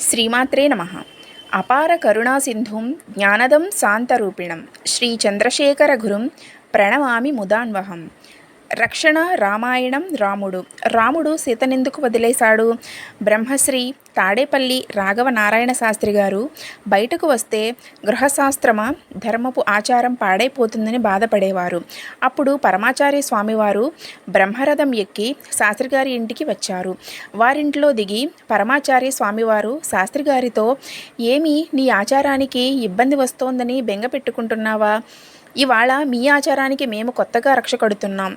శ్రీమాత్రే నమ. అపార కరుణా సింధుం జ్ఞానదం శాంతరూపిణం. శ్రీ చంద్రశేఖర గురుం ప్రణమామి ముదాన్వహం. రక్షణ రామాయణం రాముడు. రాముడు సీతనెందుకు వదిలేశాడు. బ్రహ్మశ్రీ తాడేపల్లి రాఘవ నారాయణ శాస్త్రి గారు బయటకు వస్తే గృహశాస్త్రమ ధర్మపు ఆచారం పాడైపోతుందని బాధపడేవారు. అప్పుడు పరమాచార్య స్వామివారు బ్రహ్మరథం ఎక్కి శాస్త్రి గారి ఇంటికి వచ్చారు. వారింట్లో దిగి పరమాచార్య స్వామివారు శాస్త్రి గారితో ఏమి నీ ఆచారానికి ఇబ్బంది వస్తోందని బెంగ పెట్టుకుంటున్నావా? ఇవాళ మీ ఆచారానికి మేము కొత్తగా రక్ష కడుతున్నాం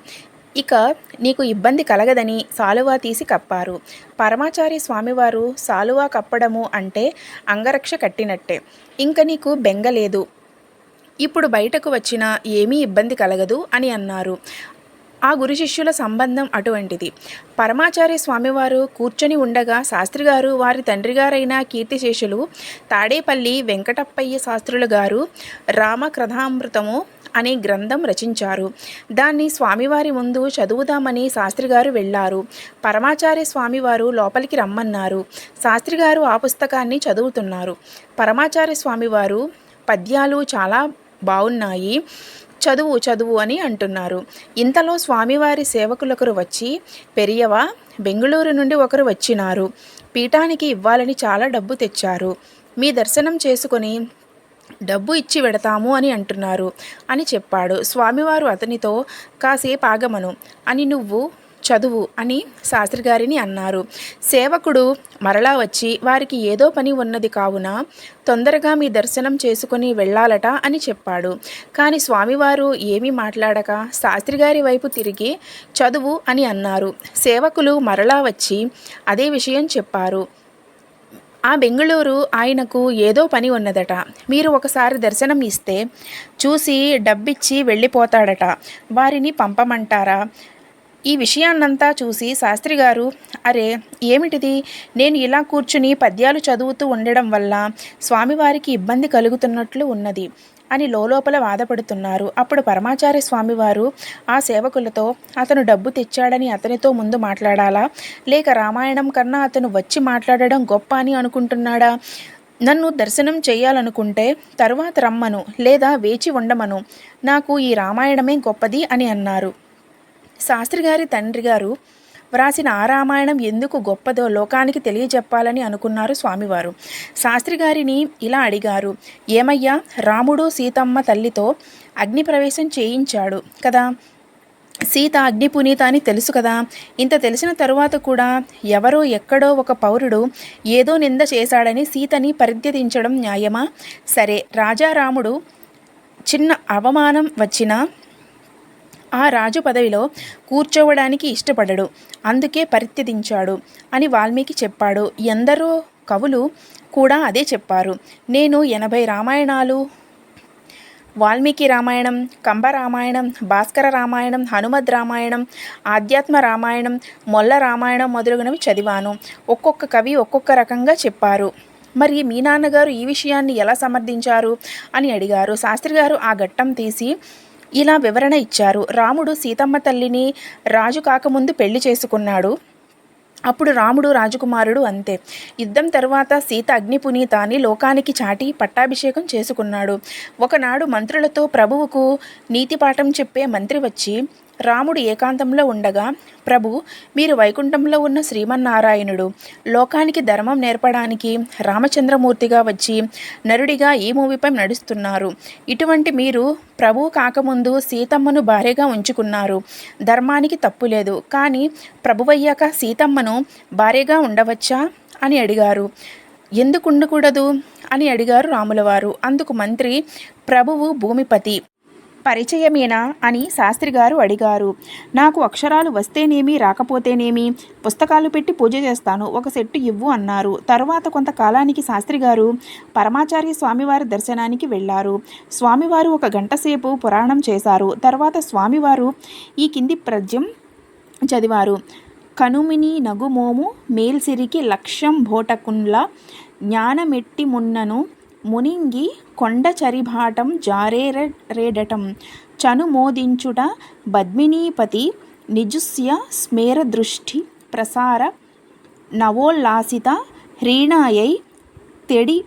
ఇక నీకు ఇబ్బంది కలగదని సాలువా తీసి కప్పారు. పరమాచారి స్వామివారు సాలువా కప్పడము అంటే అంగరక్ష కట్టినట్టే. ఇంక నీకు బెంగ లేదు. ఇప్పుడు బయటకు వచ్చినా ఏమీ ఇబ్బంది కలగదు అని అన్నారు. ఆ గురు శిష్యుల సంబంధం అటువంటిది. పరమాచార్య స్వామివారు కూర్చొని ఉండగా శాస్త్రి గారు వారి తండ్రి గారైన కీర్తిశేషులు తాడేపల్లి వెంకటప్పయ్య శాస్త్రులు గారు రామకథామృతము అనే గ్రంథం రచించారు. దాన్ని స్వామివారి ముందు చదువుదామని శాస్త్రి గారు వెళ్ళారు. పరమాచార్య స్వామివారు లోపలికి రమ్మన్నారు. శాస్త్రి గారు ఆ పుస్తకాన్ని చదువుతున్నారు. పరమాచార్య స్వామివారు పద్యాలు చాలా బాగున్నాయి చదువు చదువు అని అంటున్నారు. ఇంతలో స్వామివారి సేవకులొకరు వచ్చి పెరియవ బెంగుళూరు నుండి ఒకరు వచ్చినారు. పీఠానికి ఇవ్వాలని చాలా డబ్బు తెచ్చారు. మీ దర్శనం చేసుకొని డబ్బు ఇచ్చి వెడతాము అని అంటున్నారు అని చెప్పాడు. స్వామివారు అతనితో కాసేపు ఆగమను. అని నువ్వు చదువు అని శాస్త్రి గారిని అన్నారు. సేవకుడు మరలా వచ్చి వారికి ఏదో పని ఉన్నది కావున తొందరగా మీ దర్శనం చేసుకుని వెళ్ళాలట అని చెప్పాడు. కానీ స్వామివారు ఏమీ మాట్లాడక శాస్త్రి గారి వైపు తిరిగి చదువు అని అన్నారు. సేవకులు మరలా వచ్చి అదే విషయం చెప్పారు. ఆ బెంగళూరు ఆయనకు ఏదో పని ఉన్నదట. మీరు ఒకసారి దర్శనం ఇస్తే చూసి డబ్బిచ్చి వెళ్ళిపోతాడట. వారిని పంపమంటారా? ఈ విషయాన్నంతా చూసి శాస్త్రి గారు అరే ఏమిటిది? నేను ఇలా కూర్చుని పద్యాలు చదువుతూ ఉండడం వల్ల స్వామివారికి ఇబ్బంది కలుగుతున్నట్లు ఉన్నది అని లోపల బాధపడుతున్నారు అప్పుడు పరమాచార్య స్వామివారు ఆ సేవకులతో అతను డబ్బు తెచ్చాడని అతనితో ముందు మాట్లాడాలా? లేక రామాయణం కన్నా అతను వచ్చి మాట్లాడడం గొప్ప అని అనుకుంటున్నాడా? నన్ను దర్శనం చేయాలనుకుంటే తరువాత రమ్మను లేదా వేచి ఉండమను. నాకు ఈ రామాయణమే గొప్పది అని అన్నారు. శాస్త్రి గారి తండ్రి గారు వ్రాసిన ఆ రామాయణం ఎందుకు గొప్పదో లోకానికి తెలియజెప్పాలని అనుకున్నారు స్వామివారు. శాస్త్రి గారిని ఇలా అడిగారు ఏమయ్యా రాముడు సీతమ్మ తల్లితో అగ్నిప్రవేశం చేయించాడు కదా? సీత అగ్ని పునీత అని తెలుసు కదా? ఇంత తెలిసిన తరువాత కూడా ఎవరో ఎక్కడో ఒక పౌరుడు ఏదో నింద చేశాడని సీతని పరిధ్యదించడం న్యాయమా? సరే రాజారాముడు చిన్న అవమానం వచ్చినా ఆ రాజు పదవిలో కూర్చోవడానికి ఇష్టపడడు. అందుకే పరిత్యదించాడు అని వాల్మీకి చెప్పాడు. ఎందరో కవులు కూడా అదే చెప్పారు. నేను ఎనభై రామాయణాలు వాల్మీకి రామాయణం కంబ రామాయణం భాస్కర రామాయణం హనుమద్ రామాయణం ఆధ్యాత్మ రామాయణం మొల్ల రామాయణం మొదలగునవి చదివాను. ఒక్కొక్క కవి ఒక్కొక్క రకంగా చెప్పారు. మరి మీ నాన్నగారు ఈ విషయాన్ని ఎలా సమర్థించారు అని అడిగారు. శాస్త్రి గారు ఆ ఘట్టం తీసి ఇలా వివరణ ఇచ్చారు. రాముడు సీతమ్మ తల్లిని రాజు కాకముందు పెళ్ళి చేసుకున్నాడు. అప్పుడు రాముడు రాజకుమారుడు అంతే. యుద్ధం తరువాత సీత అగ్నిపునీతాన్ని లోకానికి చాటి పట్టాభిషేకం చేసుకున్నాడు. ఒకనాడు మంత్రులతో ప్రభువుకు నీతిపాఠం చెప్పే మంత్రి వచ్చి రాముడు ఏకాంతంలో ఉండగా ప్రభు మీరు వైకుంఠంలో ఉన్న శ్రీమన్నారాయణుడు. లోకానికి ధర్మం నేర్పడానికి రామచంద్రమూర్తిగా వచ్చి నరుడిగా ఈ మూవీపై నడుస్తున్నారు. ఇటువంటి మీరు ప్రభు కాకముందు సీతమ్మను భార్యగా ఉంచుకున్నారు. ధర్మానికి తప్పు లేదు. కానీ ప్రభువయ్యాక సీతమ్మను భార్యగా ఉండవచ్చా? అని అడిగారు. ఎందుకు ఉండకూడదు అని అడిగారు రాములవారు. అందుకు మంత్రి ప్రభువు భూమిపతి. పరిచయమేనా? అని శాస్త్రి గారు అడిగారు. నాకు అక్షరాలు వస్తేనేమి రాకపోతేనేమి? పుస్తకాలు పెట్టి పూజ చేస్తాను ఒక సెట్టు ఇవ్వు అన్నారు. తర్వాత కొంతకాలానికి శాస్త్రి గారు పరమాచార్య స్వామివారి దర్శనానికి వెళ్ళారు. స్వామివారు ఒక గంట సేపు పురాణం చేశారు. తర్వాత స్వామివారు ఈ కింది ప్రజ్యం చదివారు. కనుమిని నగుమోము మేల్సిరికి లక్ష్యం భోటకుండ్ల జ్ఞానమెట్టి మున్నను మునింగి కొండ చరిభాటం జారేరేడటం చనుమోదించుట బద్మినీపతి నిజుస్య స్మేరదృష్టి ప్రసార నవోల్లాసిత హ్రీణాయై తెడి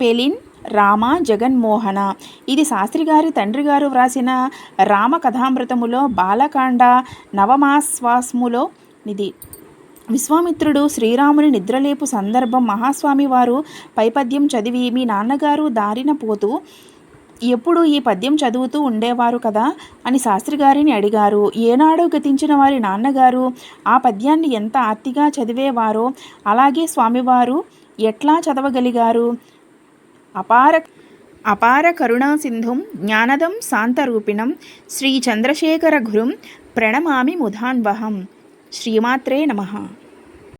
పెలిన్ రామ జగన్మోహన. ఇది శాస్త్రి గారి తండ్రి గారు వ్రాసిన రామ కథామృతములో బాలకాండ నవమాశ్వాసములో ఇది విశ్వామిత్రుడు శ్రీరాముని నిద్రలేపు సందర్భం మహాస్వామి వారు పైపద్యం చదివి మీ నాన్నగారు దారిన పోతూ ఎప్పుడు ఈ పద్యం చదువుతూ ఉండేవారు కదా? అని శాస్త్రి గారిని అడిగారు. ఏనాడో గతించిన వారి నాన్నగారు ఆ పద్యాన్ని ఎంత ఆర్తిగా చదివేవారో అలాగే స్వామివారు ఎట్లా చదవగలిగారు? అపార అపార కరుణా సింధుం జ్ఞానదం శాంతరూపిణం శ్రీ చంద్రశేఖర గురుం ప్రణమామి ముధాన్వహం. శ్రీమాత్రే నమః.